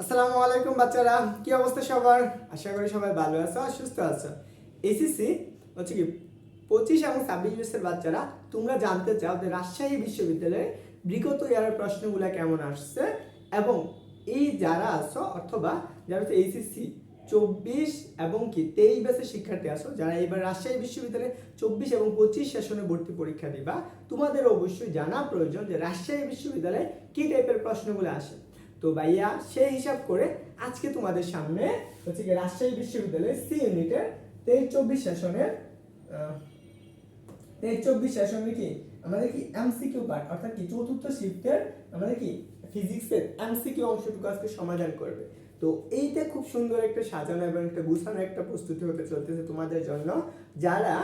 আসসালামু আলাইকুম বাচ্চারা, কি অবস্থা সবার? আশা করি সবাই ভালো আছো আর সুস্থ আছো। এসিসি হচ্ছে কি, পঁচিশ এবং ছাব্বিশ বছর বাচ্চারা, তোমরা জানতে চাও যে রাজশাহী বিশ্ববিদ্যালয়ে বিগত ইয়ারের প্রশ্নগুলো কেমন আসছে এবং এই যারা আছো অথবা যারা হচ্ছে এইচএসসি চব্বিশ এবং কি তেইশ ব্যাচের শিক্ষার্থী আছো, যারা এবার রাজশাহী বিশ্ববিদ্যালয়ে চব্বিশ এবং পঁচিশ সেশনে ভর্তি পরীক্ষা দিবা, তোমাদের অবশ্যই জানা প্রয়োজন যে রাজশাহী বিশ্ববিদ্যালয়ে কি টাইপের প্রশ্নগুলো আসে। তো ভাইয়া, সেই হিসাব করে আজকে তোমাদের সামনে হচ্ছে কি রাজশাহী বিশ্ববিদ্যালয়ের সি ইউনিটের তেইশ চব্বিশ সেশনের তেইশ চব্বিশ সেশনে কি আমাদের কি এমসিকিউ পার্ট অর্থাৎ কি চতুর্থ শিফটের আমাদের কি ফিজিক্সের এমসিকিউ অংশটুকু আজকে সমাধান করবে। তো এইটা খুব সুন্দর একটা সাজানো এবং একটা গুছানো একটা প্রস্তুতি হতে চলতেছে তোমাদের জন্য, যারা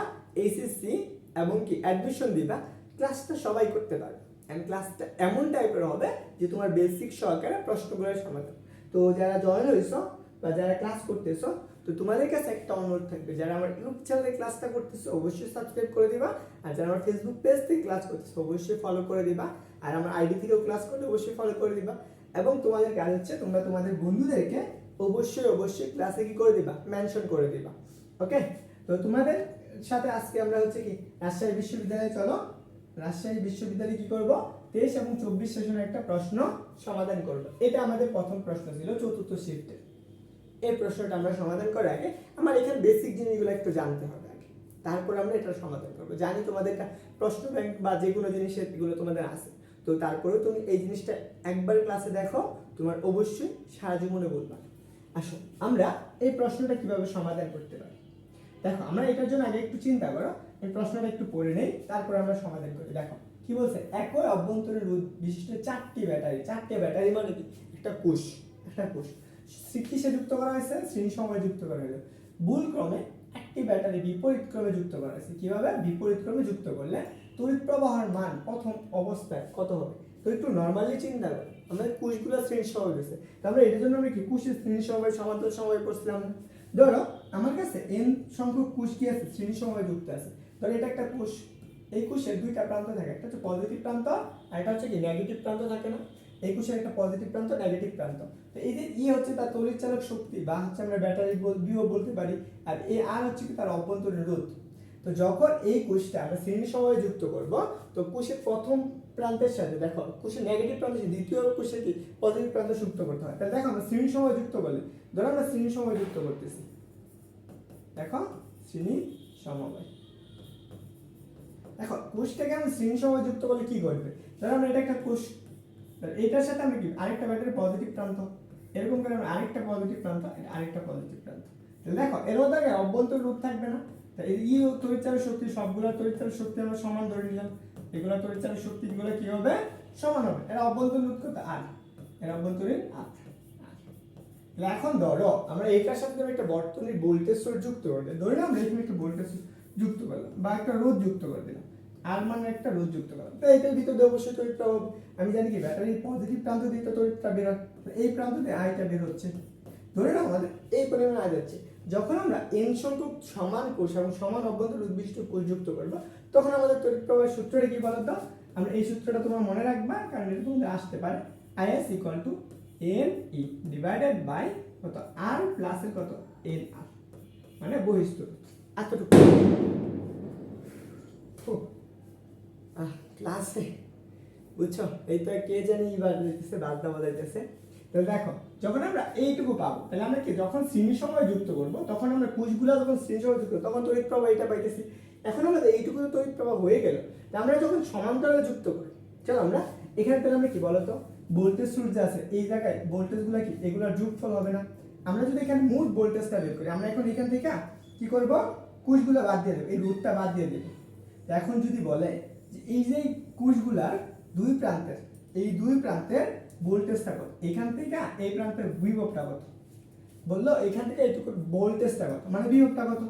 এইচএসসি এবং কি অ্যাডমিশন দিবা ক্লাসটা সবাই করতে পারবে। অ্যান্ড ক্লাসটা এমন টাইপের হবে যে তোমার বেসিক সহকারে প্রশ্নগুলোর সমাধান। তো যারা জয়েন হয়েছো বা যারা ক্লাস করতেছো, তো তোমাদের কাছে একটা অনুরোধ থাকবে, যারা আমার ইউটিউব চ্যানেলে ক্লাসটা করতেছো, অবশ্যই সাবস্ক্রাইব করে দিবা, আর যারা আমার ফেসবুক পেজ থেকে ক্লাস করতেছো, অবশ্যই ফলো করে দিবা, আর আমার আইডি থেকেও ক্লাস করলে অবশ্যই ফলো করে দিবা, এবং তোমাদের কাজ হচ্ছে তোমরা তোমাদের বন্ধুদেরকে অবশ্যই অবশ্যই ক্লাসে কি করে দিবা? মেনশন করে দিবা। ওকে তো তোমাদের সাথে আজকে আমরা হচ্ছে কি, রাজশাহী বিশ্ববিদ্যালয়ে চলো। রাজশাহী বিশ্ববিদ্যালয়ে কি করব? তেইশ এবং চব্বিশ সেশনের একটা প্রশ্ন সমাধান করব। এটা আমাদের প্রথম প্রশ্ন ছিল চতুর্থ শিফটে এই প্রশ্নটা আমরা সমাধান করার আগে আমার এখানে বেসিক জিনিসগুলো একটু জানতে হবে আগে। তারপর আমরা এটা সমাধান করব। জানি তোমাদের একটা প্রশ্ন ব্যাংক বা যে কোনো জিনিসের এগুলো তোমাদের আছে। তো তারপরেও তুমি এই জিনিসটা একবার ক্লাসে দেখো, তোমার অবশ্যই সারা জীবনে বলবা। আসো, আমরা এই প্রশ্নটা কীভাবে সমাধান করতে পারি? দেখো, আমরা এটার জন্য আগে একটু চিন্তা করো। এই প্রশ্নটা একটু পড়ে নেই, তারপর আমরা সমাধান করি। দেখো, কি বলছে? একই অভ্যন্তরীণ রোধ বিশিষ্ট চারটি ব্যাটারি। চারটে ব্যাটারি মানে কি? একটা কোষ একটা কোষ। কিসে যুক্ত করা হয়েছে, শ্রেণি সময় যুক্ত করা হয়েছে। ভুল ক্রমে একটি ব্যাটারি বিপরীত ক্রমে যুক্ত করা হয়েছে। কীভাবে? বিপরীত ক্রমে যুক্ত করলে তড়িৎ প্রবাহের মান প্রথম অবস্থায় কত হবে? তো একটু নর্মালি চিন্তা করো। আমাদের কোষগুলো শ্রেণি সময় রয়েছে তো আমরা এটার জন্য আমরা কি কোষের শ্রেণি সময় সমান্তর সময় পড়ছিলাম? ধরো, আমার কাছে এন সংখ্যক কোষ কি আছে? শ্রেণি সময় যুক্ত আছে। ধরো এটা একটা কোষ। এই কোষের দুইটা প্রান্ত থাকে। একটা হচ্ছে পজিটিভ প্রান্ত আর একটা হচ্ছে কি নেগেটিভ প্রান্ত থাকে না? এই কোষের একটা পজিটিভ প্রান্ত নেগেটিভ প্রান্ত। তো এই যে ই হচ্ছে তার তড়িৎচালক শক্তি বা হচ্ছে আমরা ব্যাটারি বিও বলতে পারি, আর এ আর হচ্ছে কি তার অভ্যন্তরীণ রোধ। তো যখন এই কোষটা আমরা শ্রেণি সময়ে যুক্ত করব, তো কোষের প্রথম প্রান্তের সাথে দেখো, কোষের নেগেটিভ প্রান্তের সাথে দ্বিতীয় কোষের কি পজিটিভ প্রান্ত যুক্ত করতে হয়। তাহলে দেখো আমরা শ্রেণি সময় যুক্ত করলে, ধরো আমরা শ্রেণি সময় যুক্ত করতেছি। দেখো, শ্রেণি সমবায়। দেখো, কোষটাকে আমি সময় যুক্ত করলে কি করবে ধরো আমরা এটা একটা কোষ এটার সাথে আমি কি, আরেকটা ব্যাটারি পজিটিভ প্রান্ত। এরকম করে আমি আরেকটা পজিটিভ প্রান্ত আরেকটা পজিটিভ প্রান্ত। তাহলে দেখো এর মধ্যে আগে অভ্যন্তর রূপ থাকবে না। এই তড়িৎচালের শক্তি, সবগুলো তড়িৎচালের শক্তি আমরা সমান ধরে নিলাম। এগুলো তড়িৎচালের শক্তিগুলো কি হবে? সমান হবে। এরা অভ্যন্তরীণ কত আর এর অভ্যন্তরীণ আর এখন ধরো, আমরা এইটার সাথে একটা বর্তনীর ভোল্টেজ যুক্ত করে দিই ধরে আমরা এখানে একটা ভোল্টেজ যুক্ত করলাম বা একটা রোধ যুক্ত করে দিলাম। আর মানে একটা রোধ যুক্ত করলাম। তো এটার ভিতরে অবশ্যই তড়িৎ প্রবাহ, আমি জানি কি ব্যাটারির পজিটিভ প্রান্ত দিয়ে তো তড়িৎটা বের এই প্রান্ত দিয়ে আইটা বের হচ্ছে। ধরে নাও আমাদের এই পরিমাণ আয় যাচ্ছে। যখন আমরা এন সংখ্যক সমান কোষ এবং সমান অভ্যন্তর উদ্বিষ্ট কোষ যুক্ত করব, তখন আমাদের তড়িৎ প্রবাহের সূত্রটা কি বলতো? আমরা এই সূত্রটা তোমার মনে রাখবা, কারণ এটা তোমাদের আসতে পারে। I is equal to N E divided by কত আর প্লাসের কত? এন আর মানে বহিস্থ এতটুকু। ক্লাসে বুঝছ? এই তো কে জানি এবার দিতেছে বাদটা বলাইতেছে তো দেখো, যখন আমরা এইটুকু পাবো, তাহলে আমরা কি, যখন শ্রেণি সময় যুক্ত করব, তখন আমরা কোষগুলো যখন শ্রেণি সময় যুক্ত তখন তড়িৎ প্রবাহ এটা পাইতেছি। এখন আমাদের এইটুকু তো তড়িৎ প্রবাহ হয়ে গেল। তা আমরা যখন সমান্তরালে যুক্ত করি, চলো আমরা, এখানে তাহলে আমরা কি বলতো? ভোল্টেজ সূর্য আছে, এই জায়গায় ভোল্টেজগুলো কি, এগুলোর যোগফল হবে না। আমরা যদি এখানে মোট ভোল্টেজটা বের করি, আমরা এখন এখান থেকে কি করব? কোষগুলো বাদ দিয়ে দেবে, এই রুটটা বাদ দিয়ে দেবে। এখন যদি বলে যে এই যে কোষগুলার দুই প্রান্তের, এই দুই প্রান্তের ভোল্টেজটা কত এখান থেকে এই প্রান্তের বিভবটা কত? বলল, এখান থেকে এইটুকু ভোল্টেজটা কত? মানে বিভবটা কত?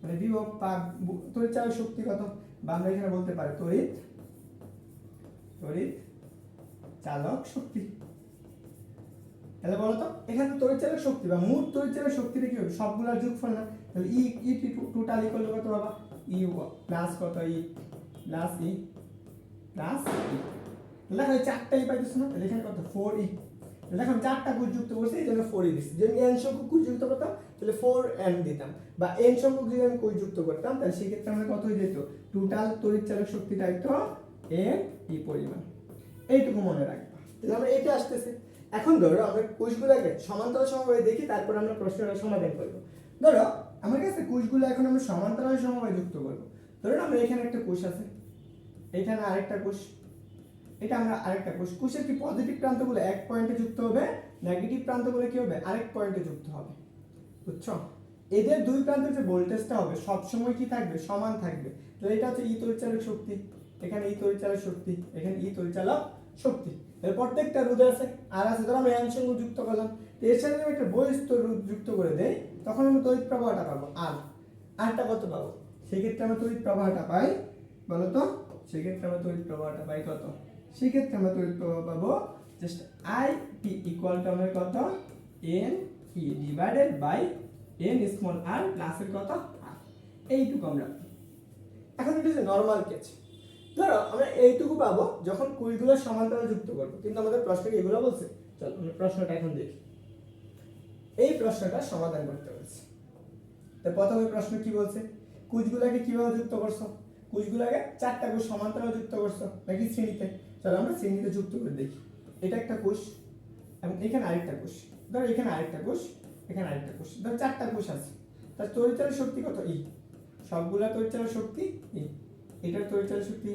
মানে বিভব বা তড়িৎ চালক শক্তি কত? বা আমরা এখানে বলতে পারি তড়িৎ তড়িৎ চালক শক্তি। তাহলে বলতো এখানে তড়িৎ চালক শক্তি বা মোট তড়িৎ চালক শক্তিটা কি হবে? সবগুলোর যোগফল না? তাহলে ই ই টোটাল ইকুয়াল কত বাবা ই প্লাস কত? E. Plus E. Plus E. দেখো এই চারটাই পাইতেছ না? তাহলে এখানে কত? Four E. এখন চারটা কুশ যুক্ত করছি, এই জন্য ফোরই দিচ্ছি যদি এন সংখ্যক কুশ যুক্ত করতাম, তাহলে ফোর এন দিতাম। বা এন সংখ্যক যদি আমি কুশ যুক্ত করতাম, তাহলে সেক্ষেত্রে আমার কত হয়ে যেত? টোটাল তড়িৎ চালক শক্তিটা হয়তো এন ই পরিমাণ। এইটুকু মনে রাখবা। তাহলে আমরা এটা আসতেছে। এখন ধরো আমরা কোষগুলোকে সমান্তরাল সমবায় দেখি, তারপর আমরা প্রশ্নটা সমাধান করব। ধরো আমার কাছে কোষগুলো এখন আমরা সমান্তরাল সমবায় যুক্ত করব। ধরুন আমরা এখানে একটা কোষ আছে, এখানে আরেকটা কোষ, এটা আমরা আরেকটা কোষ। কোষের কি পজিটিভ প্রান্তগুলো এক পয়েন্টে যুক্ত হবে নেগেটিভ প্রান্তগুলো কি হবে? আরেক পয়েন্টে যুক্ত হবে। বুঝছ? এদের দুই প্রান্তের যে ভোল্টেজটা হবে সব সময় কি থাকবে? সমান থাকবে। তো এটা হচ্ছে ই তরিচালক শক্তি, এখানে ই তরিচালক শক্তি, এখানে ই তরিচালক শক্তি। এর প্রত্যেকটা রোধ আছে, আর আছে ধরো আমি এন সঙ্গে যুক্ত করলাম। তো এর সাথে আমি একটা বহিস্থ রোধ যুক্ত করে দেই তখন আমি তড়িৎ প্রবাহটা পাবো আর। আরটা কত পাবো? সেক্ষেত্রে আমরা তড়িৎ প্রবাহটা পাই বলো তো সেক্ষেত্রে আমরা তড়িৎ প্রবাহটা পাই কত? সেক্ষেত্রে আমরা তড়িৎ প্রবাহ পাবো just I T equal to আমার কত? N E divided by N small R প্লাসের কত? আর এইটুকু আমরা। এখন এটা হচ্ছে নর্মাল কেস ধরো, আমরা এইটুকু পাবো যখন কুড়িগুলো সমান্তরাল যুক্ত করব। কিন্তু আমাদের প্রশ্নকে এগুলো বলছে? চল প্রশ্নটা এখন দেখি। এই প্রশ্নটা সমাধান করতে বলছে। তো প্রথমে প্রশ্ন কি বলছে? কুচগুলাকে কীভাবে যুক্ত করছ? কুচগুলাকে চারটা কোষ সমান্তরাল যুক্ত করছ, নাকি শ্রেণীতে? চলো আমরা শ্রেণীতে যুক্ত করে দেখি। এটা একটা কোষ এবং এখানে আরেকটা কোষ ধরো এখানে আরেকটা কোষ এখানে আরেকটা কোষ ধরো চারটা কোষ আছে। তার তরিচালক শক্তি কত? ই সবগুলা তরিচালক শক্তি ই এটার তরিচালক শক্তি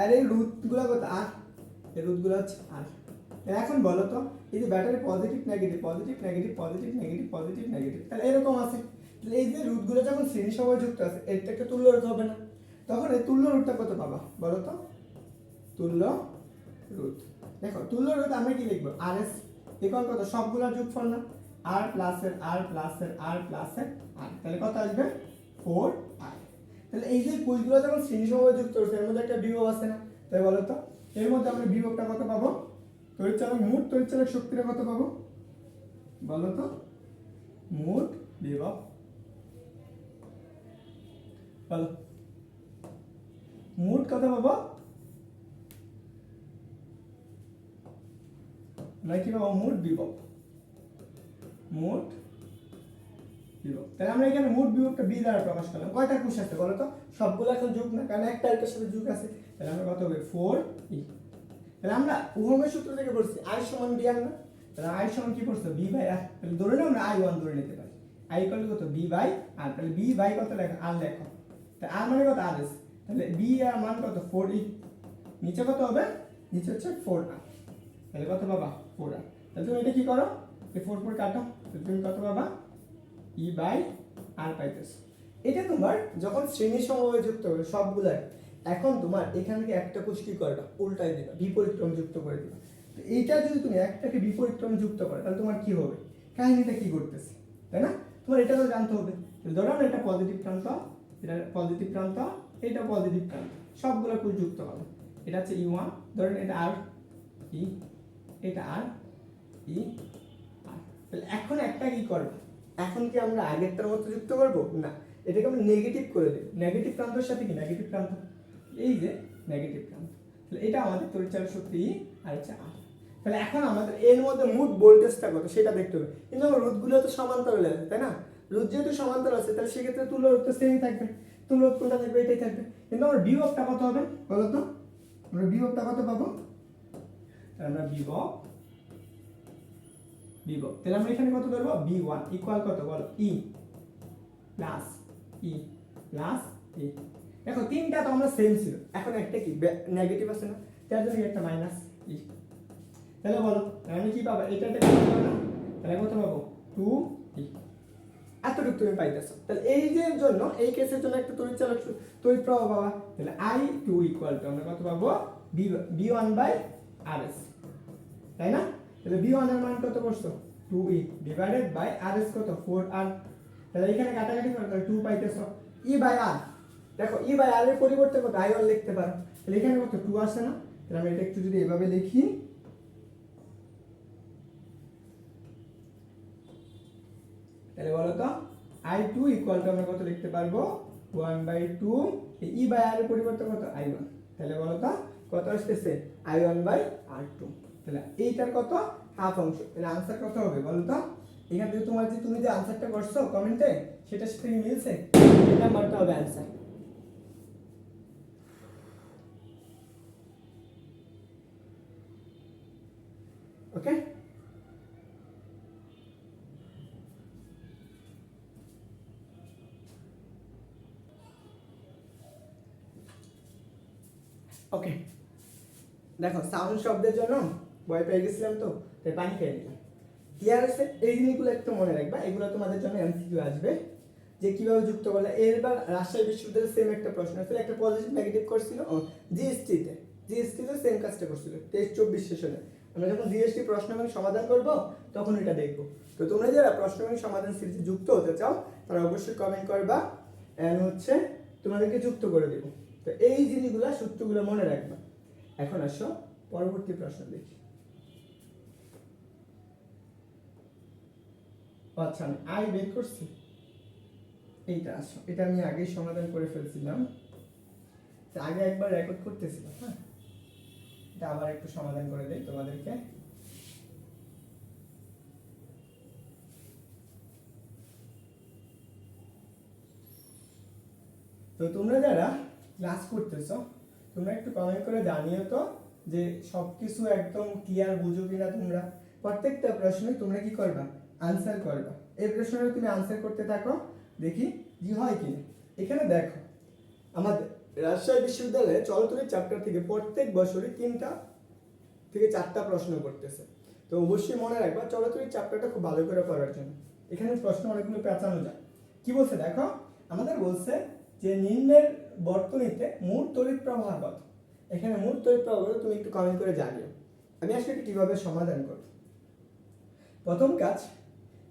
আর এই রুটগুলো কত? আর এই রুটগুলো হচ্ছে আর এখন বলো তো, এই যে battery positive negative positive negative positive negative positive negative তাহলে এরকম আছে। তাহলে এই যে রুটগুলো যখন শ্রেণি সবাই যুক্ত আছে, এর একটা তুল্য রুট হবে না। তখন এই তুল্য রুটটা কত পাবা? বলো তো। তুল্য রুট দেখো, তুল্য রুট আমরা কি লিখব? আর এস ইকুয়াল কত? সবগুলোর যোগফল না। আর প্লাসের আর প্লাসের আর প্লাসের আর তাহলে কত আসবে? ফোর আর তাহলে এই যে কোষগুলো যখন শ্রেণি সমবায় যুক্ত হচ্ছে, এর মধ্যে একটা বিভব আছে না? তাই বলো তো, এর মধ্যে আমরা বিভবটা কত পাবো? তরিচালক মোট তরিচালক শক্তিটা কত পাবো? বলো তো। মোট বিভব। বলো। মোট কত পাবো? আমরা কি পাবো? মোট বিভব। মোট বিভব। তাহলে আমরা এখানে মোট বিভবটা বি দ্বারা প্রকাশ করলাম। কয়টা কোষ আছে বলো তো? সবগুলো এখন যুগ না, কারণ একটা আরেকটার সাথে যুগ আছে। তাহলে আমরা কত হবে ফোর ই তাহলে আমরা উহমের সূত্র থেকে পড়ছি আই সমান বি আর না। তাহলে আই সমান কি পড়ছো? বি বাই আর তাহলে ধরে নাও আমরা আই ওয়ান ধরে নিতে পারি। আই ইকুয়াল কত? বি বাই আর তাহলে বি বাই কত লেখো? আর লেখো। তাহলে আর মানে কত? আর তাহলে বি আর মান কত? ফোর ই নিচে কত হবে? নিচে হচ্ছে ফোর আর তাহলে কত পাবা? ফোর আর তাহলে তুমি এটা কি করো? এই ফোর ফোর কাটো। তাহলে তুমি কত পাবা? ই বাই আর পাইতেছ। এটা তোমার যখন শ্রেণি সমবায় যুক্ত হবে, সবগুলাই এখন তোমার এখান থেকে একটা কোষ কি করবা উল্টাই দিবা বিপরীত ক্রম যুক্ত করে দিবা। তো এইটা যদি তুমি একটাকে বিপরীত ক্রম যুক্ত করো তাহলে তোমার কি হবে? কাহিনীটা কি করতেছে? তাই না? তোমার এটা তো জানতে হবে। ধরো আমরা এটা পজিটিভ প্রান্ত এটা পজিটিভ প্রান্ত এটা পজিটিভ প্রান্ত সবগুলো কোষ যুক্ত হবে। এটা হচ্ছে ই ওয়ান ধরেন এটা আর ই এটা আর ই আর। তাহলে এখন একটা কি করব? এখন কি আমরা আগেরটার মতো যুক্ত করব? না এটাকে আমরা নেগেটিভ করে দেব। নেগেটিভ প্রান্তর সাথে কি? নেগেটিভ প্রান্ত। এই যে নেগেটিভ প্রান্ত তাহলে এটা আমাদের পরিচালক শক্তি আর হচ্ছে আর তাহলে এখন আমাদের এর মধ্যে মোট ভোল্টেজটা কত, সেটা দেখতে হবে। কিন্তু আমার রোধগুলো তো সমান্তরাল আছে তাই না? রোধ যেহেতু সমান্তরাল আছে, তাহলে সেক্ষেত্রে তুল্য রোধ তো সেমই থাকবে। তুল্য রোধ কোনটা থাকবে? এটাই থাকবে। কিন্তু আমার বিভবটা কত হবে বলো তো? আমরা বিভবটা কত পাবো? আমরা বিভব বিভব। তাহলে আমরা এখানে কত ধরবো? বি ওয়ান ইকুয়াল কত? বলো ই প্লাস ই প্লাস ই দেখো তিনটা তো আমরা সেম ছিল। এখন একটা কি? নেগেটিভ আছে না? তার জন্য একটা মাইনাস ই তাহলে বলো, আমি কি পাবো? এটা একটা পাবো না? তাহলে কত পাবো টু ই এতটুকু তুমি পাইতেছো। তাহলে এই যে জন্য, এই কেসের জন্য একটা তড়িৎ চালক তড়িৎ প্রবাহ পাবা। তাহলে আই টু ইকুয়াল টু আমরা কত পাবো? B one by R S তাই না? তাহলে বি ওয়ানের মান কত করছ two E divided by R S কত? ফোর আর তাহলে এখানে কাটাকাটি করো টু পাইতেছো। ই বাই আর দেখো ই বাই আর এর পরিবর্তে কত আই লিখতে পারো। তাহলে এখানে কত টু আসে না। তাহলে আমরা এটা একটু যদি এভাবে লিখি। তাহলে বলো তো আই টু ইকুয়াল টু আমরা কত লিখতে পারব? One by two E by R এর পরিবর্তে কত? আই ওয়ান তাহলে বলো তো, কত আসতেছে? I one by R two তাহলে এইটার কত? হাফ অংশ। তাহলে আনসার কত হবে বলো তো? এখান থেকে তোমার যে তুমি যে আনসারটা করছ কমেন্টে সেটার সাথে মিলছে? এই নাম্বারটা হবে আনসার ওকে ওকে দেখো সাউন্ড শব্দের জন্য ভয় পেয়ে গেছিলাম তো, তাই পানি খেয়ে নিলাম। ক্লিয়ার আছে এই জিনিসগুলো একটু মনে রাখবা, এগুলো তোমাদের জন্য এমসিকিউ আসবে, যে কীভাবে যুক্ত করলে। এরবার রাজশাহী বিশ্ববিদ্যালয়ের সেম একটা প্রশ্ন ছিল একটা পজিটিভ নেগেটিভ করছিল জিএসটিতে জিএসটিতে সেম কাজটা করছিল তেইশ চব্বিশ সেশনে আমরা যখন জিএসটি প্রশ্ন ব্যাংক সমাধান করব, তখন এটা দেখব। তো তোমরা যারা প্রশ্ন ব্যাংক সমাধান সিরিজে যুক্ত হতে চাও, তারা অবশ্যই কমেন্ট করবা এন্ড হচ্ছে তোমাদেরকে যুক্ত করে দেব। তো এই জিনিসগুলো, সূত্রগুলো মনে রাখবা। এখন আসো, পরবর্তী প্রশ্ন দেখি। আচ্ছা আমি আই বের করছি? এইটা, আসো। এটা আমি আগেই সমাধান করে ফেলছিলাম। আগে একবার রেকর্ড করতেছিলাম হ্যাঁ? এটা আবার একটু সমাধান করে দেই তোমাদেরকে। তো তোমরা যারা ক্লাস করতেছো, তোমরা একটু কমেন্ট করে জানিও তো যে সব কিছু একদম ক্লিয়ার বুঝো কিনা তোমরা। প্রত্যেকটা প্রশ্নে তোমরা কি করবা? আনসার করবা। এই প্রশ্নের তুমি আনসার করতে থাকো, দেখি কি হয় কিনা। এখানে দেখো, আমাদের রাজশাহী বিশ্ববিদ্যালয়ে চলতরির চ্যাপ্টার থেকে প্রত্যেক বছরই তিনটা থেকে চারটা প্রশ্ন করতেছে। তো অবশ্যই মনে রাখবা চলতরির চ্যাপ্টারটা খুব ভালো করে পড়ার জন্য। এখানে প্রশ্ন অনেকগুলো পেঁচানো যায়। কি বলছে দেখো? আমাদের বলছে যে নিম্নের বর্তনীতে মূল তড়িৎ প্রবাহ কত? এখানে মূল তড়িৎ প্রবাহ তুমি একটু কমেন্ট করে জানিও। আমি আসলে কীভাবে সমাধান করব? প্রথম কাজ,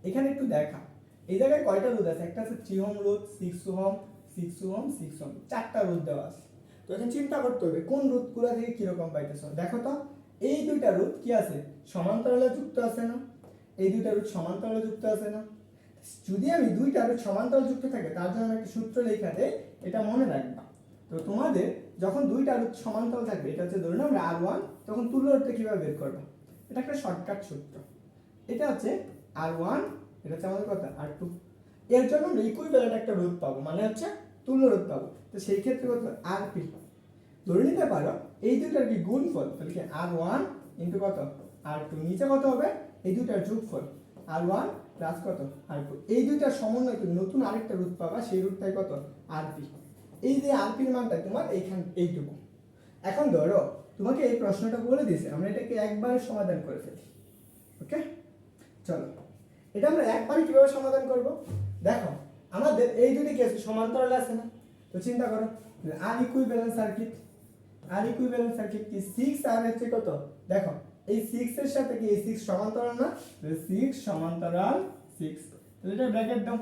এখানে একটু দেখা। এই জায়গায় কয়টা রোধ আছে? একটা আছে থ্রি হোম রোধ six ohm six ohm six ohm চারটা রোধ দেওয়া আছে। তো এখন চিন্তা করতে হবে, কোন রোধগুলো থেকে কীরকম পাইতেছ? দেখো তো, এই দুইটা রোধ কি আছে? সমান্তরালে যুক্ত আছে না? এই দুইটা রোধ সমান্তরালে যুক্ত আছে না? যদি আমি দুইটা রোধ সমান্তরাল যুক্ত থাকে, তার জন্য একটা সূত্র লেখা দেই এটা মনে রাখবা। তো তোমাদের যখন দুইটা রোধ সমান্তরাল থাকবে, এটা হচ্ছে ধরুন আমরা আর ওয়ান তখন তুল্য রোধটা কীভাবে বের করবা? এটা একটা শর্টকাট সূত্র। এটা হচ্ছে আর ওয়ান এটা হচ্ছে আমাদের কথা আর টু এর জন্য আমরা ইকুইভ্যালেন্ট একটা রোধ পাবো মানে হচ্ছে তুল্য রোধ পাবো তো সেই ক্ষেত্রে কত? R P. ধরে নিতে পারো, এই দুটার কি গুণফল? তাহলে কি আর ওয়ান ইন্টু কত? R two. নিচে কত হবে? এই দুটার যোগফল। আর ওয়ান প্লাস কত? R two. এই দুইটার সমন্বয় করে নতুন আরেকটা রুট পাবা, সেই রুটটাই কত? R P. এই যে আর পির মানটা তোমার এইখান, এইটুকু। এখন ধরো, তোমাকে এই প্রশ্নটা বলে দিয়েছে, আমরা এটাকে একবার সমাধান করে ফেলি। ওকে চলো। এটা আমরা একবারই কীভাবে সমাধান করব? দেখো আমাদের এই দুটি কি আছে সমান্তরাল আছে না? তো চিন্তা করো R equivalent circuit R equivalent circuit কি 6 আর হচ্ছে কত? দেখো, এই 6 এর সাথে কি এই 6 সমান্তরাল না? 6 সমান্তরাল 6 তাহলে এটা ব্র্যাকেট দাও।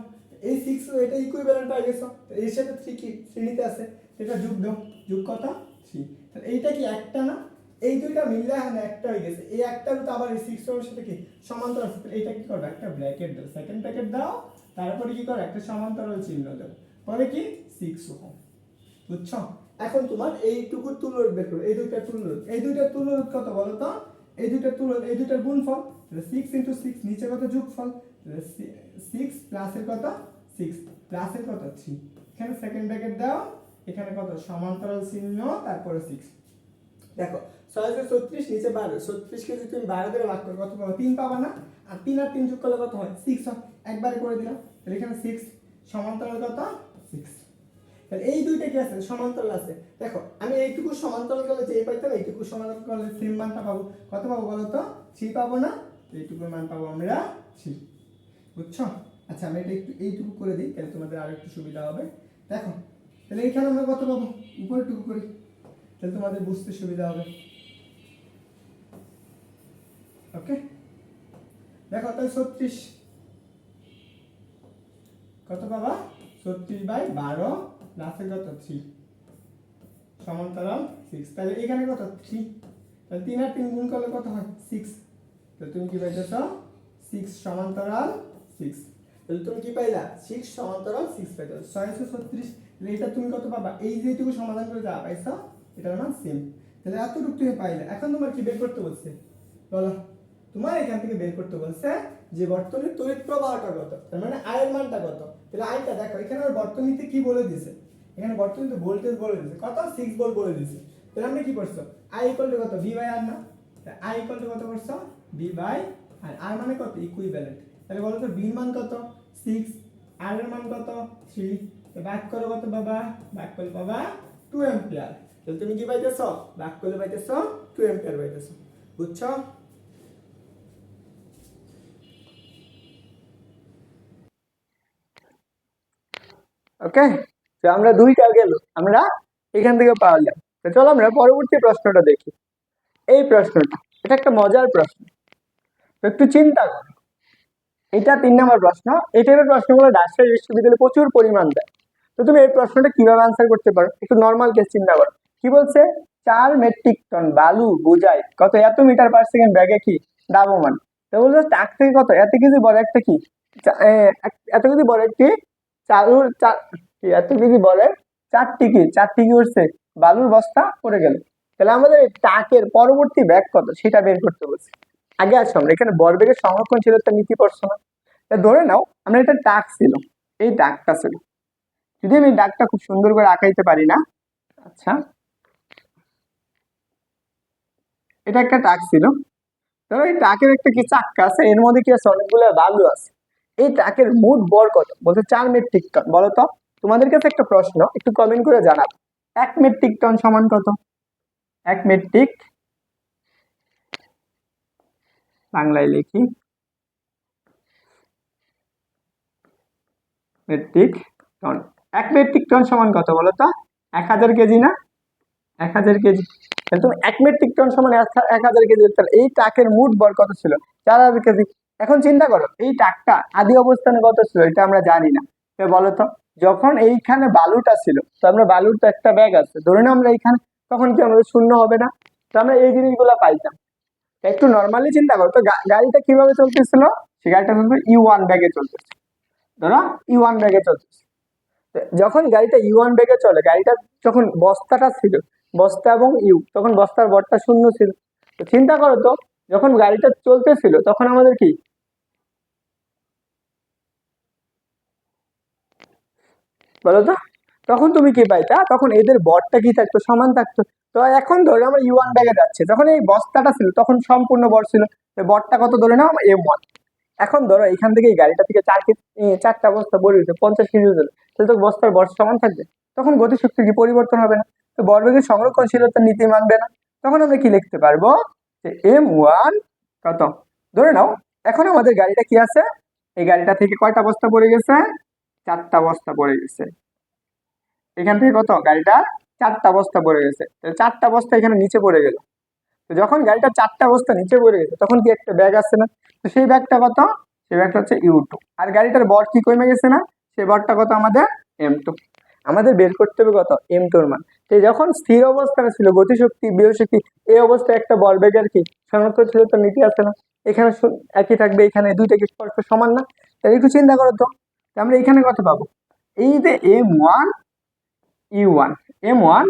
এই 6 ও এটা ইকুইভ্যালেন্ট পাই গেছো। তো এর সাথে 3 কি? শ্রেণীতে আছে। এটা যোগ দাও। যোগ কত? 3 তাহলে এইটা কি একটা না? এই দুইটা মিললে এখন একটা হয়ে গেছে। এই একটা তো আবার এই 6 এর সাথে কি? সমান্তরাল এইটা কি করবে? একটা ব্র্যাকেট দাও। সেকেন্ড ব্র্যাকেট দাও। তারপরে কি কর? একটা সমান্তরাল চিহ্ন দাও পরে কি? Six ohm. বুঝছ? এখন তোমার এইটুকু তুলর বের করো। এই দুইটা তুলর এই দুইটা তুলর কত বলো তো? এই দুইটা তুলর এই দুইটার গুণফল, তাহলে সিক্স ইন্টু সিক্স নিচে কত যোগফল? তাহলে সিক্স প্লাসের কত? সিক্স প্লাসের কত? থ্রি এখানে সেকেন্ড ব্র্যাকেট দাও। এখানে কত? সমান্তরাল চিহ্ন, তারপরে সিক্স দেখো ছয় হাজার ছত্রিশ নিচে বারো। ছত্রিশকে যদি তুমি বারো ধরে ভাগ করো, কত পাবো? তিন পাবা না? আর তিন আর তিন যোগ করলে কত হয়? সিক্স হয়। একবারে করে দিলাম। তাহলে এখানে সিক্স সমান্তরাল কত? সিক্স তাহলে এই দুইটা কি আছে? সমান্তরাল আছে। দেখো, আমি এইটুকু সমান্তরাল করলে যে পাইতাম, এইটুকু সমান্তরাল করলে সেম মানটা পাবো। কত পাবো বলো তো? থ্রি পাবো না? তো এইটুকু মান পাবো আমরা থ্রি বুঝছ? আচ্ছা আমি এটা একটু এইটুকু করে দিই, তাহলে তোমাদের আরও একটু সুবিধা হবে। দেখো, তাহলে এইখানে আমরা কত পাবো? উপরেটুকু করি। তাহলে তোমাদের বুঝতে সুবিধা হবে। ওকে দেখো, তাহলে ছত্রিশ। কত পাবা? ছত্রিশ বাই বারো লাস্টে কত? থ্রি সমান্তরাল সিক্স তাহলে এখানে কত? থ্রি তাহলে তিন আর তিন গুণ করলে কত হয়? সিক্স তো তুমি কি পাইতেছ? সিক্স সমান্তরাল সিক্স তাহলে তুমি কি পাইলা? সিক্স সমান্তরাল সিক্স পাইছো ছয়শো ছত্রিশ। তাহলে এটা তুমি কত পাবা? এই যেটুকু সমাধান করে যা পাইছো? এটার মান সেম তাহলে এতটুকু তুমি পাইলে। এখন তোমার কি বের করতে বলছে? বলো। তোমার এখান থেকে বের করতে বলছে যে বর্তনীর তড়িৎ প্রবাহটা কত? তার মানে আয়ের মানটা কত? তাহলে আইটা দেখো, এখানে আমার বর্তনীতে কি বলে দিছে এখানে বর্তনীতে ভোল্টেজ বলে দিছে কত? সিক্স ভোল্ট বলে দিছে তাহলে আমরা কি করছ? আই ইকুয়াল টু কত? ভি বাই আর না? আই ইকুয়াল টু কত করছ? ভি বাই আর আর মানে কত? ইকুইভ্যালেন্ট তাহলে বলো তো বির মান কত? সিক্স আর এর মান কত? থ্রি ব্যাক করো কত বাবা? ব্যাক করলে বাবা টু এম্পিয়ার তাহলে তুমি কি পাইতেছ? ব্যাক করলে পাইতেছ টু এম্পিয়ার পাইতেছ। বুঝছ? ওকে? তো আমরা দুইটা গেল, আমরা এখান থেকে পারলাম তো চলো আমরা পরবর্তী প্রশ্নটা দেখি। এই প্রশ্নটা, এটা একটা মজার প্রশ্ন। তো একটু চিন্তা করো। এটা তিন নম্বর প্রশ্ন। এই টাইপের প্রশ্নগুলো রাজশাহী বিশ্ববিদ্যালয়ে প্রচুর পরিমাণ দেয়। তো তুমি এই প্রশ্নটা কীভাবে আনসার করতে পারো? একটু নর্মাল কেস চিন্তা করো। কি বলছে? চার মেট্রিক টন বালু বোঝায় কত এত মিটার পার সেকেন্ড ব্যাগে কি? দাবমান তো বলছে টাক থেকে কত? এত কেজি বড় একটা কি? এত কেজি বড় একটি চালু চার কি, এত কেজি বলে? চারটি কি? চারটি কি উঠছে? বালুর বস্তা পড়ে গেল। তাহলে আমাদের টাকের পরবর্তী ব্যাগ কত? সেটা বের করতে বলছে। আগে আছে আমরা, এখানে বরবেগের সংরক্ষণশীলতা নীতি পড়ছো না ধরে নাও, আমরা এটা টাক ছিল। এই ডাকটা ছিল। যদি আমি ডাকটা খুব সুন্দর করে আঁকাইতে পারি না আচ্ছা। এটা একটা টাক ছিল। ধরো এই টাকের একটা কি চাক্কা আছে? এর মধ্যে কি আছে? অনেকগুলো বালু আছে। এই ট্রাকের মোট বর কত? বলতে চার মেট্রিক টন বলো তো, তোমাদের কাছে একটা প্রশ্ন, একটু কমেন্ট করে জানাব এক মেট্রিক টন সমান কত? এক মেট্রিক বাংলায় লিখি মেট্রিক টন এক মেট্রিক টন সমান কত বলো তো? এক হাজার কেজি না? এক হাজার কেজি। তুমি এক মেট্রিক টন সমান এক- এক হাজার কেজি, তাহলে এই ট্রাকের মোট বর কত ছিল? চার হাজার কেজি। এখন চিন্তা করো, এই টাকটা আদি অবস্থানে কত ছিল এটা আমরা জানি না। বলো তো, যখন এইখানে বালুটা ছিল, তো আমরা বালুর তো একটা ব্যাগ আছে, ধরে না আমরা এইখানে, তখন কি আমাদের শূন্য হবে না? তো আমরা এই জিনিসগুলো পাইতাম। একটু নর্মালি চিন্তা করো, তো গাড়িটা কীভাবে চলতেছিল? সে গাড়িটা চলতে ইউ ওয়ান ব্যাগে চলতেছে। ধরো ই ওয়ান ব্যাগে চলতেছে। যখন গাড়িটা ইউ ওয়ান ব্যাগে চলে, গাড়িটা যখন বস্তাটা ছিল, বস্তা এবং ইউ তখন বস্তার বরটা শূন্য ছিল। তো চিন্তা করো তো যখন গাড়িটা চলতেছিল, তখন আমাদের কি? বলো তো, তখন তুমি কি পাইতা? তখন এদের বরটা কি থাকতো? সমান থাকতো। তো এখন ধরে আমরা ইউ ওয়ান ব্যাগে যাচ্ছে। যখন এই বস্তাটা ছিল, তখন সম্পূর্ণ বর ছিল। বরটা কত ধরে নাও? এম ওয়ান এখন ধরো এখান থেকে এই গাড়িটা থেকে চার চারটা বস্তা বড় হয়েছে পঞ্চাশ কেজি ওজন তাহলে তো বস্তার বর সমান থাকবে। তখন গতিশক্তির কি পরিবর্তন হবে না? তো বরবেগের সংরক্ষণশীলতার নীতি মানবে না। তখন আমরা কি লিখতে পারব? এম ওয়ান কত? ধরে নাও এখন আমাদের গাড়িটা কি আছে? এই গাড়িটা থেকে কয়টা বস্তা পড়ে গেছে? চারটা বস্তা পড়ে গেছে। এখান থেকে কত? গাড়িটা চারটা বস্তা পড়ে গেছে। চারটা বস্তা এখানে নিচে পড়ে গেল। তো যখন গাড়িটা চারটা বস্তা নিচে পড়ে গেছে, তখন কি একটা ব্যাগ আসছে না? তো সেই ব্যাগটা কত? সেই ব্যাগটা হচ্ছে ইউ টু আর গাড়িটার বর কি কমে গেছে না? সেই বরটা কত আমাদের এম টু আমাদের বের করতে হবে কত? এম টুর মান। তো যখন স্থির অবস্থানে ছিল, গতিশক্তি বিয়োশক্তি এই অবস্থায় একটা বল বেগের কি সংরক্ষণ ছিল, তো নীতি আছে না। এখানে একই থাকবে, এখানে দুইটা কি স্পষ্ট সমান না? তাহলে একটু চিন্তা করো তো আমরা এখানে কত পাবো? এই যে M one U one M one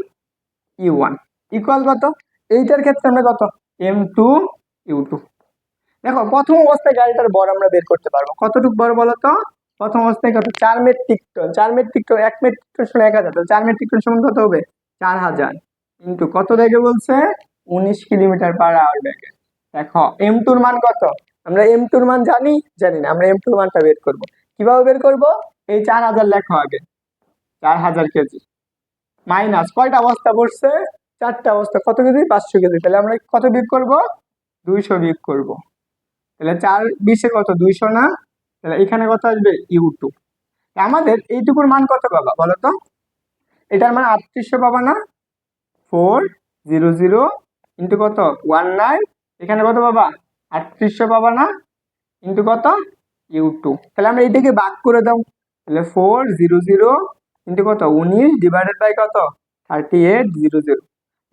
U one equal কত? এইটার ক্ষেত্রে আমরা কত? এম টু ইউ টু দেখো, প্রথম অবস্থায় গাড়িটার বর আমরা বের করতে পারব। কতটুকু বড় বলো তো? প্রথম অবস্থায় কত? চার মেট্রিক টন চার মেট্রিক টন এক মেট্রিক টন সমান এক হাজার চার মেট্রিক টন সমান কত হবে? চার হাজার। কিন্তু কত দেখে বলছে? উনিশ কিলোমিটার পার আওয়ার ব্যাগে দেখো এম টুর মান কত? আমরা এম টুর মান জানি? জানি না। আমরা এম টুর মানটা বের করব। কীভাবে বের করব? এই চার হাজার লেখো আগে। চার হাজার কেজি। মাইনাস কয়টা বস্তা পড়ছে? চারটা বস্তা কত কেজি? পাঁচশো কেজি। তাহলে আমরা কত বিয়োগ করব? দুইশো বিয়োগ করব। তাহলে চার বিশে কত? দুইশো না? তাহলে এখানে কত আসবে? ইউ টু আমাদের এইটুকুর মান কত পাবা বলো তো। এটার মানে আটত্রিশশো পাবা না ফোর জিরো জিরো ইন্টু কত? ওয়ান নাইন এখানে কত পাবা আটত্রিশশো পাবা না ইন্টু কত? ইউ টু তাহলে আমরা এইটাকে ভাগ করে দাও। তাহলে ফোর জিরো জিরো ইন্টু কত? উনিশ ডিভাইডেড বাই কত? থার্টি এইট জিরো জিরো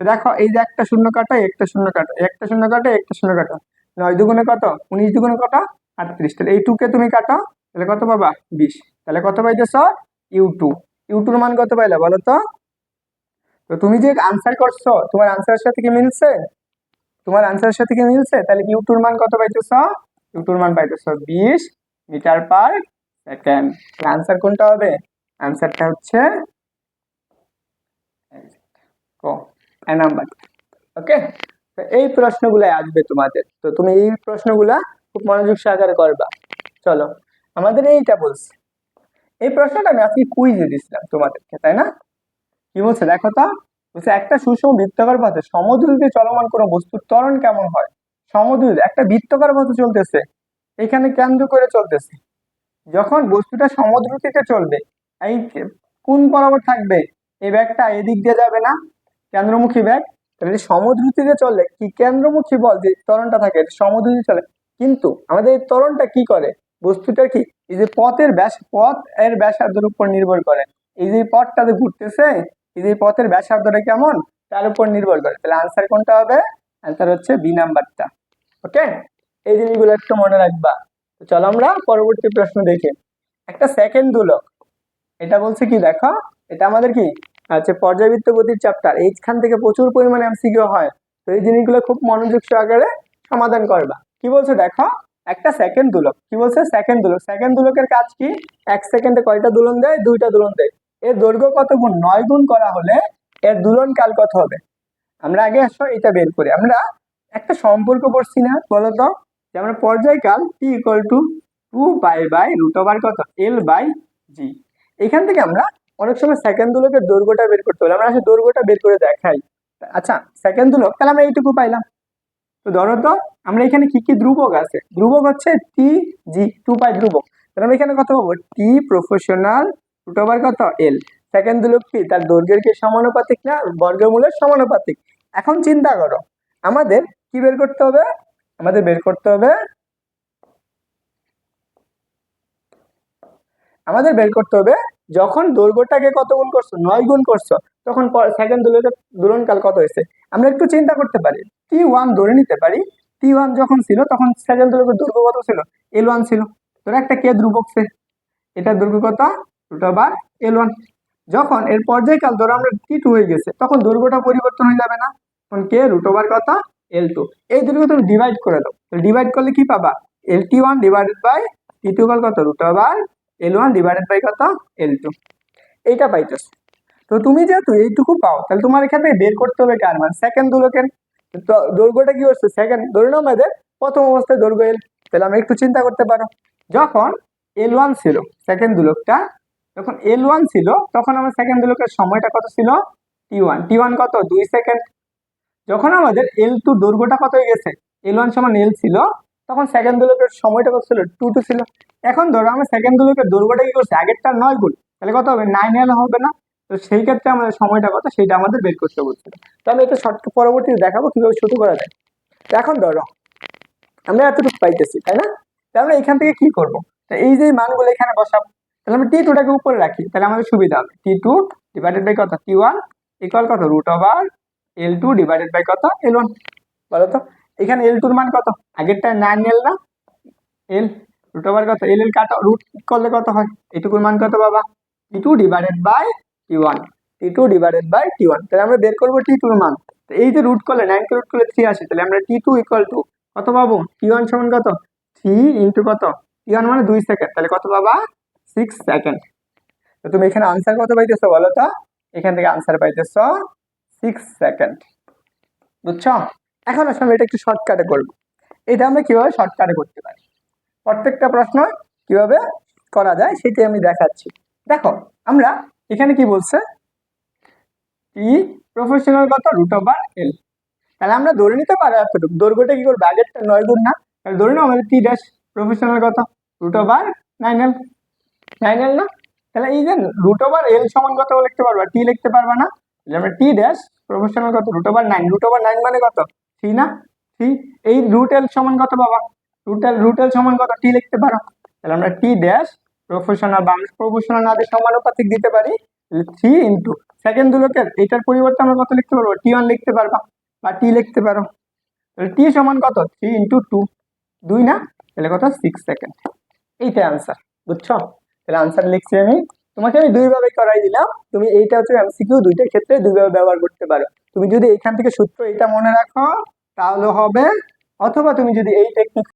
দেখো, এই যে একটা শূন্য কাটা একটা শূন্য কাটা একটা শূন্য কাটা একটা শূন্য কাটা। নয় দুগুণে কত? উনিশ দুগুণে কত? আটত্রিশ। তাহলে এই টুকে তুমি কাটো, তাহলে কত পাবা বিশ। তাহলে কত পাইতেছ? ইউ টু ইউ টুর মান কত পাইলা বলো তো? তো তুমি যে আনসার করছ, তোমার আনসারের সাথে কি মিলছে? তোমার আনসারের সাথে কি মিলছে? তাহলে ইউ টুর মান কত পাইতেছ? ইউ টুর মান পাইতেছ বিশ মিটার পার সেকেন্ড। আনসার কোনটা হবে? আনসারটা হচ্ছে নাম্বার। ওকে এই প্রশ্নগুলো আসবে তোমাদের। তো তুমি এই প্রশ্নগুলা খুব মনোযোগ সহকারে করবা। চলো, আমাদের এইটা বলছি। এই প্রশ্নটা আমি আজকে কুইজে দিছিলাম তোমাদেরকে, তাই না? কি বলছে? দেখো তো, বলছে, একটা সুষম বৃত্তাকার পথে সমদ্রুতিতে চলমান কোনো বস্তুর ত্বরণ কেমন হয়? সমদ্রুতি একটা বৃত্তাকার পথে চলতেছে। এখানে কেন্দ্র করে চলতেছে। যখন বস্তুটা সমদ্রুতিতে চলবে, এই কোন বরাবর থাকবে? এই ব্যাগটা এদিক দিয়ে যাবে না, কেন্দ্রমুখী ব্যাগ। তাহলে সমদ্রুতিতে চললে, কি কেন্দ্রমুখী বল যে ত্বরণটা থাকে সমদ্রুতি চলে। কিন্তু আমাদের এই তরণটা কি করে? বস্তুটা কি? এই যে পথের ব্যাস পথ এর ব্যাসার্ধের উপর নির্ভর করে। এই যে পথটাতে ঘুরতেছে, এই যে পথের ব্যাসার্ধটা কেমন? তার উপর নির্ভর করে। তাহলে আনসার কোনটা হবে? আনসার হচ্ছে বি নাম্বারটা ওকে এই জিনিসগুলো একটু মনে রাখবা। তো চলো আমরা পরবর্তী প্রশ্ন দেখি। একটা সেকেন্ড দুলক। এটা বলছে কি, দেখো, এটা আমাদের কি? হচ্ছে পর্যাবৃত্ত গতির চ্যাপ্টার এইখান থেকে প্রচুর পরিমাণে এমসিকিউ হয়। তো এই জিনিসগুলো খুব মনোযোগ সহকারে সমাধান করবা। কি বলছে, দেখো? একটা সেকেন্ড দুলক। কি বলছে? সেকেন্ড দুলক। সেকেন্ড দুলকের কাজ কি? এক সেকেন্ডে কয়টা দুলন দেয়? দুইটা দুলন দেয়। এর দৈর্ঘ্য কত গুণ? নয় গুণ করা হলে এর দুলন কাল কত হবে? আমরা আগে আসো, এটা বের করি। আমরা একটা সম্পর্ক পড়ছি না, বলতো? যে আমরা পর্যায়কাল T equal to two pi pi root over কত? এল বাই জি এখান থেকে আমরা অনেক সময় সেকেন্ড দুলকের দৈর্ঘ্যটা বের করতে হলে আমরা আসলে দৈর্ঘ্যটা বের করে দেখাই। আচ্ছা সেকেন্ড দুলক, তাহলে আমরা এইটুকু পাইলাম। তো ধরো তো, আমরা এখানে কি কি ধ্রুবক আছে? ধ্রুবক হচ্ছে টি জি টু পাই ধ্রুবক। তাহলে আমরা এখানে কথা বলব টি প্রফেশনাল রুট ওভার কত? এল সেকেন্ড দুলক কি তার দৈর্ঘ্যের কি সমানুপাতিক না? বর্গমূলের সমানুপাতিক। এখন চিন্তা করো, আমাদের কি বের করতে হবে? আমাদের বের করতে হবে, আমাদের বের করতে হবে, যখন দৈর্ঘ্যটাকে কত গুণ করছ? নয় গুণ করছ, তখন সেকেন্ড দুলনকাল কত হয়েছে? আমরা একটু চিন্তা করতে পারি। টি ওয়ান ধরে নিতে পারি। টি ওয়ান যখন ছিল, তখন সেকেন্ড দৈর্ঘ্যের দৈর্ঘ্য কত ছিল? এল ওয়ান ছিল। ধরো একটা কে ধ্রুবক সে। এটার দৈর্ঘ্য কত রুট এল ওয়ান যখন এর পর্যায়কাল, ধরো আমরা টি টু হয়ে গেছে, তখন দৈর্ঘ্যটা পরিবর্তন হয়ে যাবে না? তখন কে রুট ওভার কত এল টু এই দৈর্ঘ্য তুমি ডিভাইড করে দাও। ডিভাইড করলে কি পাবা? L T one divided by T two কাল কত? Root L one divided by কত? এল টু এইটা পাইতেছ। তো তুমি যেহেতু এইটুকু পাও, তাহলে তোমার এখান থেকে বের করতে হবে কার? মান সেকেন্ড দুলোকের। দৈর্ঘ্যটা কি হচ্ছে? সেকেন্ড, ধরে নাও আমাদের প্রথম অবস্থায় দৈর্ঘ্য এল তাহলে আমরা একটু চিন্তা করতে পারো। যখন এল ওয়ান ছিল সেকেন্ড দুলোকটা, যখন এল ওয়ান ছিল, তখন আমার সেকেন্ড দুলোকের সময়টা কত ছিল? টি ওয়ান টি ওয়ান কত? দুই সেকেন্ড যখন আমাদের এল টু দৈর্ঘ্যটা কত হয়ে গেছে? এল ওয়ান সমান এল ছিল, তখন সেকেন্ড দুলোকের সময়টা কত ছিল? টু টু ছিল। এখন ধরো, আমরা সেকেন্ড দুলোকের দৈর্ঘ্যটা কি করছি? আগেরটা নয় গুণ। তাহলে কত হবে? নাইন এল হবে না। তো সেই ক্ষেত্রে আমাদের সময়টা কত? সেইটা আমাদের বের করতে বলছে তো আমি এটা শর্ট পরবর্তীতে দেখাবো কীভাবে ছোট করা যায়। এখন ধরো, আমরা এতটুকু পাইতেছি, তাই না? তাহলে এখান থেকে কি করব? এই যে মানগুলো এখানে বসাবো, তাহলে আমরা টি টুটাকে উপরে রাখি, তাহলে আমাদের সুবিধা হবে। টি টু ডিভাইডেড বাই কত? টি ওয়ান ইকুয়াল কত? Root over L two divided by কত? এল ওয়ান বলো তো। এখানে এল টুর মান কত? আগেরটা নাইন এল না? এল রুট ওভার কত? এল এল কাটা রুট করলে কত হয়? এটুকুর মান কত বাবা? T two divided by T one T two divided by T one তাহলে আমরা বের করব টি টুর মান। তো এই যে রুট করলে নাইনকে রুট করলে থ্রি আসে, তাহলে আমরা টি টু ইকুয়াল টু কত পাবো? টি ওয়ান সমান কত? থ্রি ইন্টু কত? টি ওয়ান মানে দুই সেকেন্ড তাহলে কত পাবা? সিক্স সেকেন্ড তো তুমি এখানে আনসার কত পাইতেছো বলো তো? এখান থেকে আনসার পাইতেছ সিক্স সেকেন্ড বুঝছ? এখন আসলে আমি এটা একটু শর্টকাটে করব। এটা আমরা কীভাবে শর্টকাটে করতে পারি? প্রত্যেকটা প্রশ্ন কীভাবে করা যায় সেটাই আমি দেখাচ্ছি। দেখো, আমরা এখানে কি বলছে? টি প্রফেশনাল কত রুট ওভার এল তাহলে আমরা ধরে নিতে পারি এতটুকু। দৈর্ঘ্যটা কি করব? আগেরটা নয় গুণ না। তাহলে ধরে নাও আমাদের টি ড্যাশ প্রফেশনাল কত root over nine L nine L না? তাহলে এই যে রুট ওভার এল সমান কত লিখতে পারবা? টি লিখতে পারবা না? তাহলে আমরা টি ড্যাশ প্রফেশনাল কত root over nine root over nine মানে কত? থ্রি না? থ্রি এই রুট এল সমান কত বাবা রুট এল রুট এল সমান কত? টি লিখতে পারো। তাহলে আমরা টি ড্যাশ প্রফেশনাল বা প্রফেশনাল না দিয়ে সমানুপাতিক দিতে পারি থ্রি ইন্টু সেকেন্ড দুলোকের এটার পরিবর্তে আমরা কত লিখতে পারব? টি ওয়ান লিখতে পারবা বা টি লিখতে পারো। তাহলে টি সমান কত? থ্রি ইন্টু টু দুই না? তাহলে কত? সিক্স সেকেন্ড এইটাই আনসার বুঝছ? তাহলে আনসার লিখছি আমি। তোমাকে আমি দুইভাবে করাই দিলাম। তুমি এইটা হচ্ছে এমসিকিউ দুইটার ক্ষেত্রে দুইভাবে ব্যবহার করতে পারো। তুমি যদি এখান থেকে সূত্র এটা মনে রাখো, তাহলে হবে, অথবা তুমি যদি এই টেকনিক